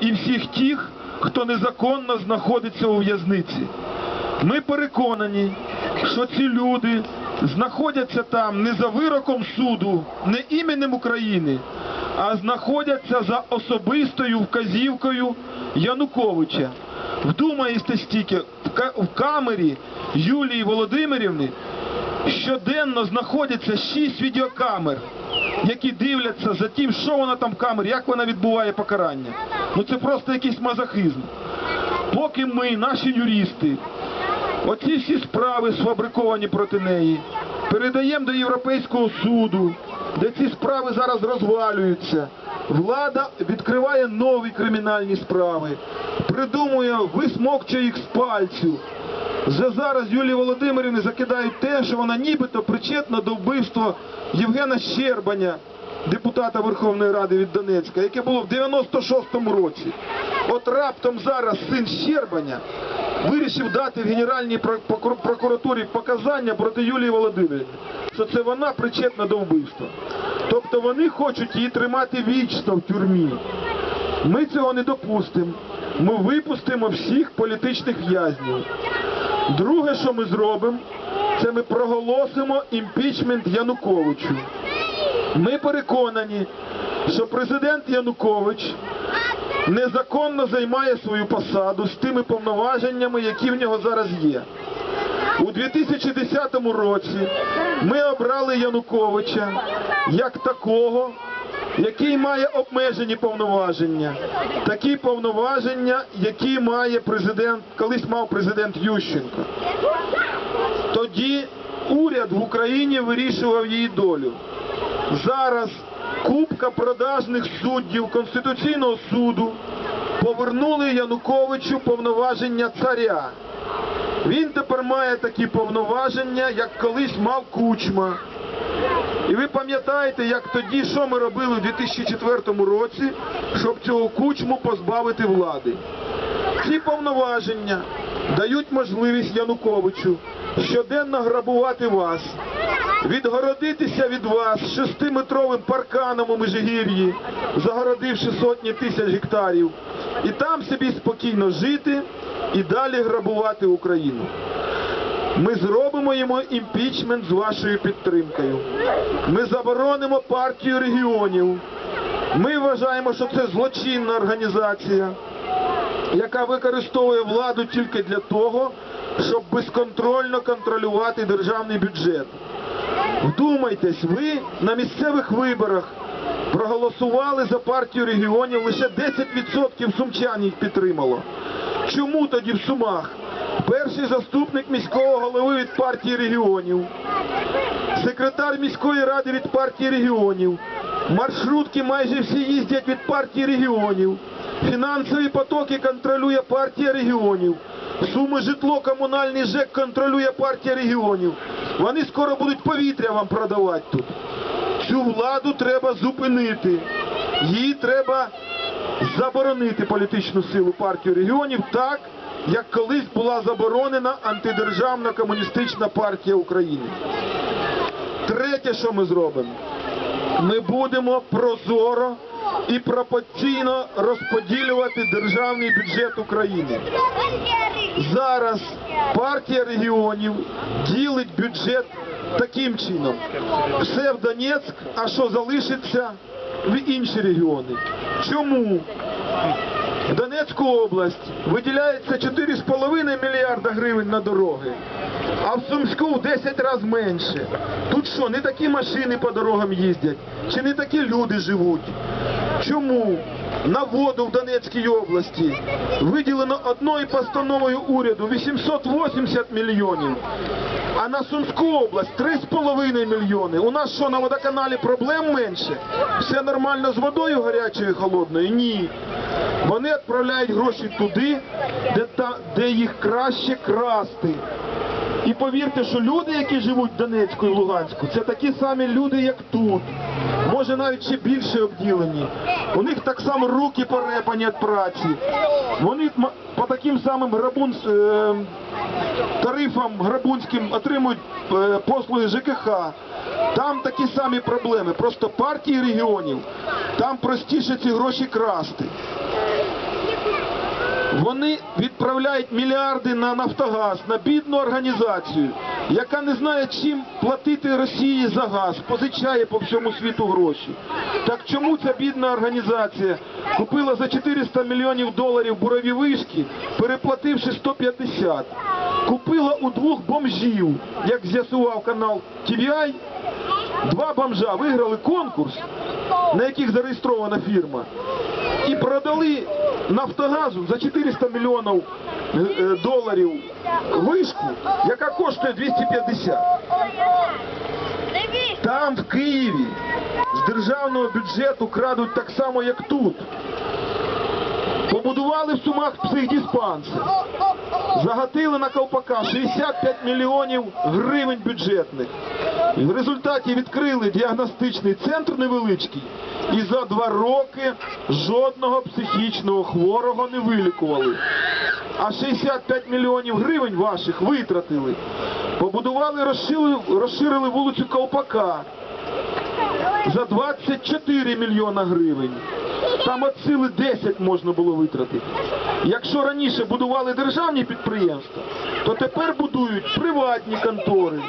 і всіх тих, хто незаконно знаходиться у в'язниці. Ми переконані, що ці люди знаходяться там не за вироком суду, не іменем України, а знаходяться за особистою вказівкою Януковича. Вдумайтесь тільки, в в камері Юлії Володимирівни щоденно знаходяться шість відеокамер, які дивляться за тим, що вона там в камері, як вона відбуває покарання. Ну це просто якийсь мазохизм. Поки ми, наші юристи, оці всі справи сфабриковані проти неї, передаємо до Європейського суду, де ці справи зараз розвалюються. Влада відкриває нові кримінальні справи, придумує, висмокчує їх з пальцю. Вже зараз Юлії Володимирівні закидають те, що вона нібито причетна до вбивства Євгена Щербаня, депутата Верховної Ради від Донецька, яке було в 96-му році. От раптом зараз син Щербаня вирішив дати в Генеральній прокуратурі показання проти Юлії Володимирівни, що це вона причетна до вбивства. Тобто вони хочуть її тримати вічно в тюрмі. Ми цього не допустимо. Ми випустимо всіх політичних в'язнів. Друге, що ми зробимо, це ми проголосимо імпічмент Януковичу. Ми переконані, що президент Янукович незаконно займає свою посаду з тими повноваженнями, які в нього зараз є. У 2010 році ми обрали Януковича як такого, який має обмежені повноваження, такі повноваження, які має президент, колись мав президент Ющенко. Тоді уряд в Україні вирішував її долю. Зараз купка продажних суддів Конституційного суду повернули Януковичу повноваження царя. Він тепер має такі повноваження, як колись мав кучма. І ви пам'ятаєте, як тоді, що ми робили у 2004 році, щоб цього кучму позбавити влади. Ці повноваження дають можливість Януковичу щоденно грабувати вас, відгородитися від вас шестиметровим парканом у Межигір'ї, загородивши сотні тисяч гектарів, і там собі спокійно жити і далі грабувати Україну. Ми зробимо йому імпічмент з вашою підтримкою. Ми заборонимо партію регіонів. Ми вважаємо, що це злочинна організація, яка використовує владу тільки для того, щоб безконтрольно контролювати державний бюджет. Вдумайтесь, ви на місцевих виборах проголосували за партію регіонів, лише 10% сумчан їх підтримало. Чому тоді в Сумах? Перший заступник міського голови від партії регіонів, секретар міської ради від партії регіонів, маршрутки майже всі їздять від партії регіонів, фінансові потоки контролює партія регіонів, суми житло комунальний ЖЕК контролює партія регіонів. Вони скоро будуть повітря вам продавати тут. Цю владу треба зупинити. Її треба заборонити політичну силу партію регіонів так, як колись була заборонена антидержавна комуністична партія України. Третє, що ми зробимо, ми будемо прозоро і пропорційно розподілювати державний бюджет України. Зараз партія регіонів ділить бюджет таким чином. Все в Донецьк, а що залишиться в інші регіони. Чому? Донецьку область виділяється 4,5 мільярда гривень на дороги, а в Сумську в 10 разів менше. Тут що, не такі машини по дорогам їздять, чи не такі люди живуть? Чому на воду в Донецькій області виділено одною постановою уряду 880 мільйонів, а на Сумську область 3,5 мільйони. У нас що, на водоканалі проблем менше? Все нормально з водою гарячою і холодною? Ні. Вони відправляють гроші туди, де, та, де їх краще красти. І повірте, що люди, які живуть в Донецьку і Луганську, це такі самі люди, як тут. Може навіть ще більше обділені. У них так само руки порепані від праці. Вони по таким самим грабун, е, тарифам грабунським отримують е, послуги ЖКХ. Там такі самі проблеми. Просто партії регіонів, там простіше ці гроші красти. Вони відправляють мільярди на Нафтогаз, на бідну організацію, яка не знає, чим платити Росії за газ, позичає по всьому світу гроші. Так чому ця бідна організація купила за 400 мільйонів доларів бурові вишки, переплативши 150? Купила у двох бомжів, як з'ясував канал TVI, два бомжа виграли конкурс, на яких зареєстрована фірма, і продали Нафтогазу за 400 мільйонів доларів вишку, яка коштує 250. Там в Києві з державного бюджету крадуть так само, як тут. Побудували в Сумах психдиспансер. Загатили на ковпака 65 мільйонів гривень бюджетних. В результаті відкрили діагностичний центр невеличкий і за два роки жодного психічного хворого не вилікували. А 65 мільйонів гривень ваших витратили. Побудували, розширили, розширили вулицю Ковпака за 24 мільйона гривень. Там от сили 10 можна було витратити. Якщо раніше будували державні підприємства, то тепер будують приватні контори.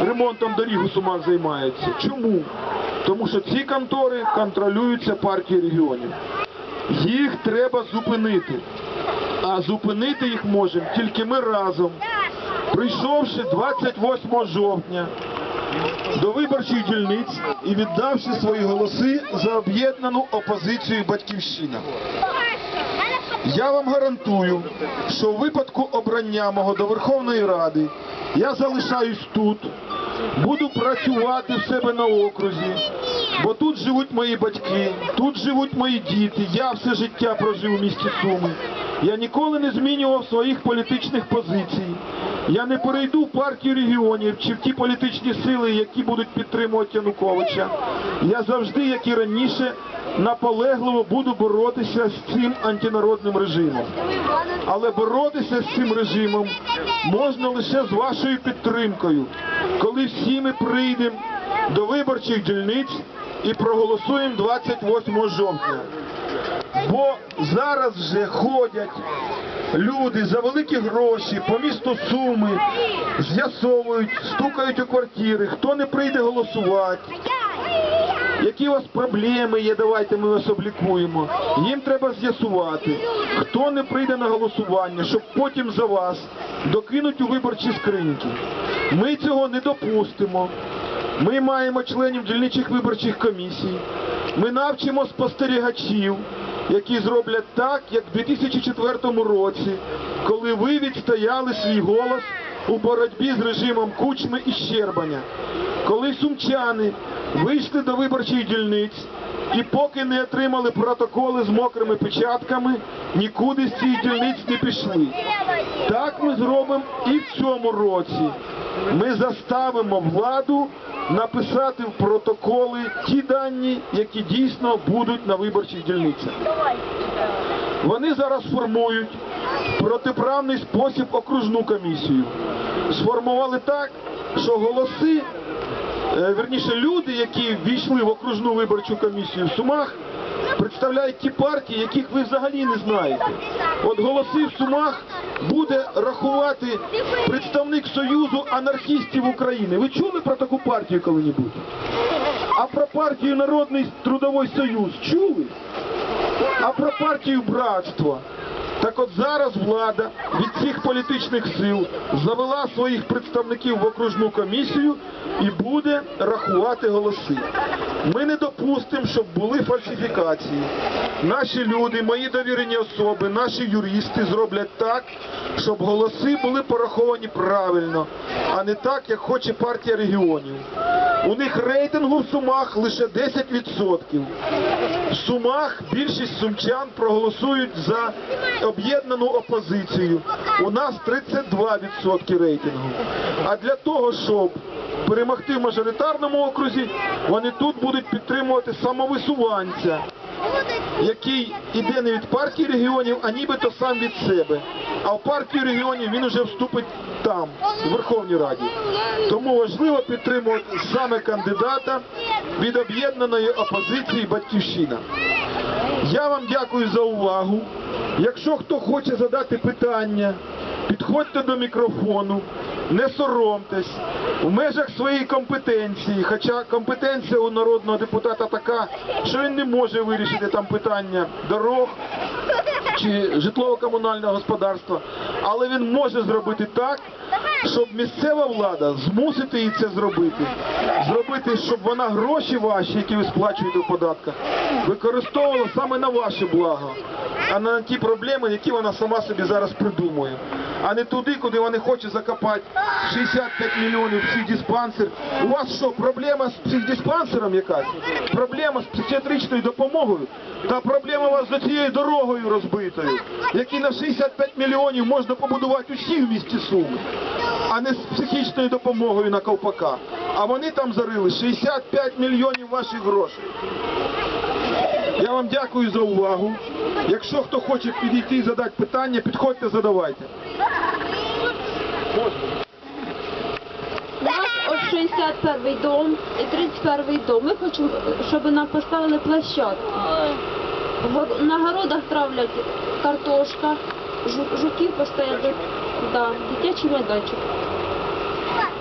Ремонтом доріг у Сумах займаються. Чому? Тому що ці контори контролюються партією регіонів. Їх треба зупинити. А зупинити їх можемо тільки ми разом. Прийшовши 28 жовтня до виборчих дільниць і віддавши свої голоси за об'єднану опозицію Батьківщина. Я вам гарантую, що в випадку обрання мого до Верховної Ради я залишаюсь тут, буду працювати в себе на окрузі, бо тут живуть мої батьки, тут живуть мої діти. Я все життя прожив у місті Суми. Я ніколи не змінював своїх політичних позицій. Я не перейду в партію регіонів чи в ті політичні сили, які будуть підтримувати Януковича. Я завжди, як і раніше, наполегливо буду боротися з цим антинародним режимом. Але боротися з цим режимом можна лише з вашою підтримкою, коли всі ми прийдемо до виборчих дільниць і проголосуємо 28 жовтня. Бо зараз вже ходять люди за великі гроші по місту Суми, з'ясовують, стукають у квартири, хто не прийде голосувати. Які у вас проблеми є, давайте ми вас облікуємо. Їм треба з'ясувати, хто не прийде на голосування, щоб потім за вас докинуть у виборчі скриньки. Ми цього не допустимо. Ми маємо членів дільничих виборчих комісій. Ми навчимо спостерігачів, які зроблять так, як в 2004 році, коли ви відстояли свій голос у боротьбі з режимом Кучми і Щербаня. Коли сумчани вийшли до виборчих дільниць і поки не отримали протоколи з мокрими печатками, нікуди з цих дільниць не пішли. Так ми зробимо і в цьому році. Ми заставимо владу написати в протоколи ті дані, які дійсно будуть на виборчих дільницях. Вони зараз формують протиправний спосіб окружну комісію. Сформували так, що голоси, е, верніше люди, які ввійшли в окружну виборчу комісію в Сумах, представляють ті партії, яких ви взагалі не знаєте. От голоси в Сумах буде рахувати представник Союзу анархістів України. Ви чули про таку партію коли-небудь? А про партію Народний трудовий союз чули? А про партію братство. Так от зараз влада від цих політичних сил завела своїх представників в окружну комісію і буде рахувати голоси. Ми не допустимо, щоб були фальсифікації. Наші люди, мої довірені особи, наші юристи зроблять так, щоб голоси були пораховані правильно, а не так, як хоче партія регіонів. У них рейтингу в Сумах лише 10%. В Сумах більшість сумчан проголосують за об'єднану опозицію. У нас 32% рейтингу. А для того, щоб перемогти в мажоритарному окрузі, вони тут будуть підтримувати самовисуванця, який іде не від партії регіонів, а нібито сам від себе. А в партію регіонів він уже вступить там, в Верховній Раді. Тому важливо підтримувати саме кандидата від об'єднаної опозиції Батьківщина. Я вам дякую за увагу. Якщо хто хоче задати питання, підходьте до мікрофону, не соромтесь, в межах своєї компетенції, хоча компетенція у народного депутата така, що він не може вирішити там питання дорог чи житлово-комунального господарства, але він може зробити так, щоб місцева влада змусити її це зробити. Зробити, щоб вона гроші ваші, які ви сплачуєте в податках, використовувала саме на ваше благо, а не на ті проблеми, які вона сама собі зараз придумує. А не туди, куди вони хочуть закопати 65 мільйонів психдиспансер. У вас що, проблема з психдиспансером якась? Проблема з психіатричною допомогою? Та проблема у вас з цією дорогою розбитою, які на 65 мільйонів можна побудувати усі в місті Суми, а не з психічною допомогою на ковпака. А вони там зарили 65 мільйонів ваших грошей. Я вам дякую за увагу. Якщо хто хоче підійти і задати питання, підходьте, задавайте. У нас ось 61 дом і 31 дом. Ми хочемо, щоб нам поставили площадку. На городах травлять картошка, жу- жуків поставили, да, дитячий майданчик.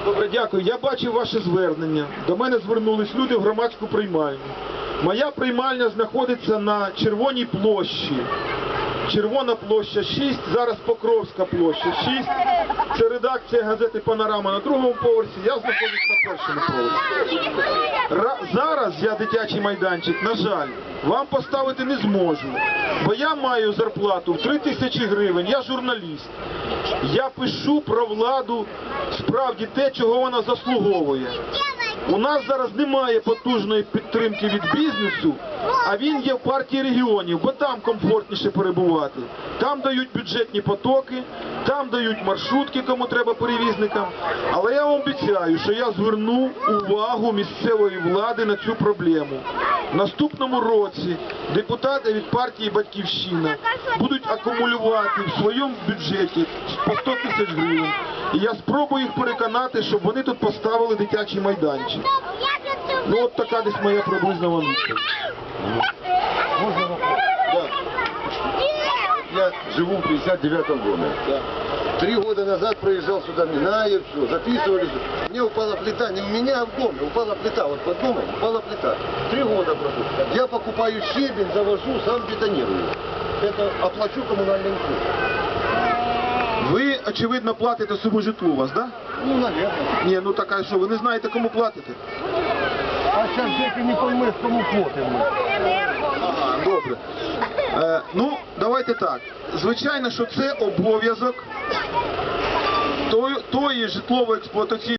Добре, дякую. Я бачив ваше звернення. До мене звернулись люди в громадську приймальню. Моя приймальня знаходиться на Червоній площі. Червона площа 6, зараз Покровська площа 6. Це редакція газети Панорама на другому поверсі, я знаходжусь на першому поверсі. Ра- зараз я дитячий майданчик, на жаль, вам поставити не зможу, бо я маю зарплату в 3 тисячі гривень, я журналіст. Я пишу про владу справді те, чого вона заслуговує. У нас зараз немає потужної підтримки від бізнесу, а він є в партії регіонів, бо там комфортніше перебувати. Там дають бюджетні потоки, там дають маршрутки, кому треба перевізникам. Але я вам обіцяю, що я зверну увагу місцевої влади на цю проблему. Наступному році депутати від партії Батьківщина будуть акумулювати в своєму бюджеті по 100 тисяч гривень. І я спробую їх переконати, щоб вони тут поставили дитячий майданчик. Ну от така десь моя приблизна вам відповідь. Я живу в 59-м доме. Три года назад проезжал сюда Минаев, все, записывали. Мне упала плита, не у меня, а в доме, упала плита, вот под домом упала плита. Три года прошло. Я покупаю щебень, завожу, сам бетонирую. Это оплачу коммунальные услуги. Ви, очевидно, платите собі житло у вас, так? Да? Ну, наверное. Ні, ну така що, ви не знаєте, кому платите? А сейчас дети не поймешь, кому платим. Добре. Е, ну, давайте так. Звичайно, що це обов'язок тої житлово-експлуатаційної